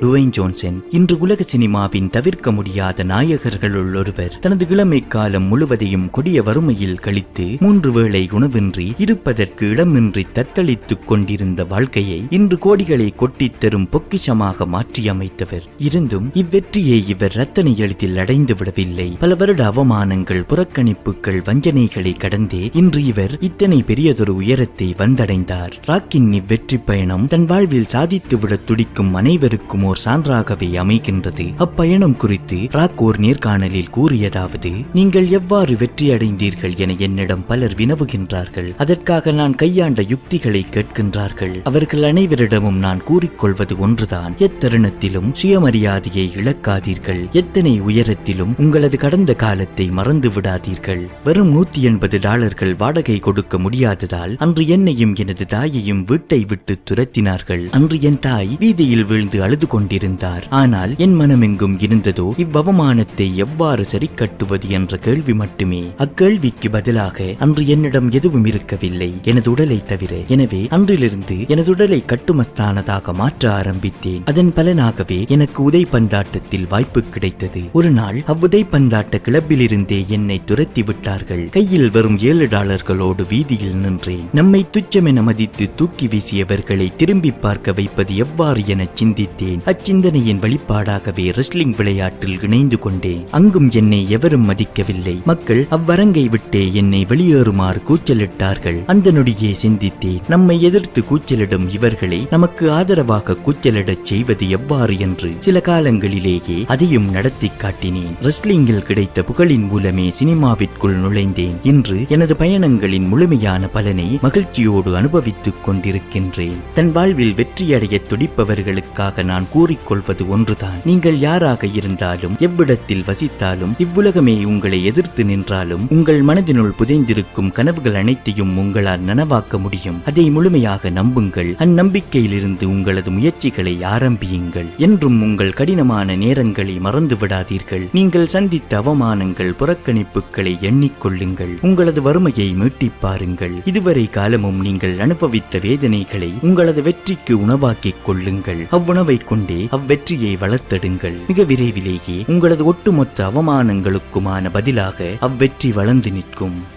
Dwayne Johnson இன்று உலக சினிமாவின் தவிர்க்க முடியாத நாயகர்களுள் ஒருவர். தனது இளமை காலம் முழுவதையும் கொடிய வறுமையில் கழித்து மூன்று வேளை உணவின்றி இருப்பதற்கு இடமின்றி தத்தளித்துக் கொண்டிருந்த வாழ்க்கையை இன்று கோடிகளை கொட்டித் தரும் பொக்கிஷமாக மாற்றியமைத்தவர். இருந்தும் இவ்வெற்றியை இவர் ரத்தனை எழுத்தில் அடைந்து விடவில்லை. பல வருட அவமானங்கள் புறக்கணிப்புகள் வஞ்சனைகளை கடந்தே இன்று இவர் இத்தனை பெரியதொரு உயரத்தை வந்தடைந்தார். ராக்கின் இவ்வெற்றி பயணம் தன் வாழ்வில் சாதித்துவிட துடிக்கும் அனைவருக்கும் ஓர் சான்றாகவே அமைகின்றது. அப்பயணம் குறித்து ராக் ஓர் நேர்காணலில் கூறியதாவது நீங்கள் எவ்வாறு வெற்றி அடைந்தீர்கள் என என்னிடம் பலர் வினவுகின்றார்கள். அதற்காக நான் கையாண்ட யுக்திகளை கேட்கின்றார்கள். அவர்கள் அனைவரிடமும் நான் கூறிக்கொள்வது ஒன்றுதான். எத்தருணத்திலும் சுயமரியாதையை இழக்காதீர்கள். எத்தனை உயரத்திலும் உங்களது கடந்த காலத்தை மறந்து விடாதீர்கள் வெறும் நூத்தி எண்பது டாலர்கள் வாடகை கொடுக்க முடியாததால் அன்று என்னையும் எனது தாயையும் வீட்டை விட்டு துரத்தினார்கள். அன்று என் தாய் வீதியில் வீழ்ந்து அழுது கொண்டிருந்தார். ஆனால் என் மனமெங்கும் இருந்ததோ இவ்வவமானத்தை எவ்வாறு சரி கட்டுவது என்ற கேள்வி மட்டுமே. அக்கேள்விக்கு பதிலாக அன்று என்னிடம் எதுவும் இருக்கவில்லை. எனது உடலை தவிர. எனவே அன்றிலிருந்து எனது உடலை கட்டுமஸ்தானதாக மாற்ற ஆரம்பித்தேன். அதன் பலனாகவே எனக்கு உதை பந்தாட்டத்தில் வாய்ப்பு கிடைத்தது. ஒரு நாள் அவ்வுதை பந்தாட்ட கிளப்பிலிருந்தே என்னை துரத்தி விட்டார்கள். கையில் வரும் ஏழு டாலர்களோடு வீதியில் நின்றேன். நம்மை துச்சமென மதித்து தூக்கி வீசியவர்களை திரும்பி பார்க்க வைப்பது எவ்வாறு என சிந்தித்தேன். அச்சிந்தனையின் வெளிப்பாடாகவே ரெஸ்லிங் விளையாட்டில் இணைந்து கொண்டேன். அங்கும் என்னை எவரும் மதிக்கவில்லை. மக்கள் அவ்வரங்கை விட்டே என்னை வெளியேறுமாறு கூச்சலிட்டார்கள். அந்த நொடியே சிந்தித்தேன். நம்மை எதிர்த்து கூச்சலிடும் இவர்களை நமக்கு ஆதரவாக கூச்சலிடச் செய்வது எவ்வாறு என்று சில காலங்களிலேயே அதையும் நடத்தி காட்டினேன். ரெஸ்லிங்கில் கிடைத்த புகழின் மூலமே சினிமாவிற்குள் நுழைந்தேன். இன்று எனது பயணங்களின் முழுமையான பலனை மகிழ்ச்சியோடு அனுபவித்துக் கொண்டிருக்கின்றேன். தன் வாழ்வில் வெற்றியடைய துடிப்பவர்களுக்காக நான் கூறிக்கொள்வது ஒன்றுதான். நீங்கள் யாராக இருந்தாலும் எவ்விடத்தில் வசித்தாலும் இவ்வுலகமே உங்களை எதிர்த்து நின்றாலும் உங்கள் மனதினுள் புதைந்திருக்கும் கனவுகள் அனைத்தையும் உங்களால் நனவாக்க முடியும். அதை முழுமையாக நம்புங்கள். அந்நம்பிக்கையிலிருந்து உங்களது முயற்சிகளை ஆரம்பியுங்கள். என்றும் உங்கள் கடினமான நேரங்களை மறந்து விடாதீர்கள். நீங்கள் சந்தித்த அவமானங்கள் புறக்கணிப்புகளை எண்ணிக்கொள்ளுங்கள். உங்களது வறுமையை மீட்டிப் பாருங்கள். இதுவரை காலமும் நீங்கள் அனுபவித்த வேதனைகளை உங்களது வெற்றிக்கு உணவாக்கிக் கொள்ளுங்கள். அவ்வுணவை கொண்டு கொண்டே அவ்வெற்றியை வளர்த்தெடுங்கள். மிக விரைவிலேயே உங்களது ஒட்டுமொத்த அவமானங்களுக்குமான பதிலாக அவ்வெற்றி வளர்ந்து நிற்கும்.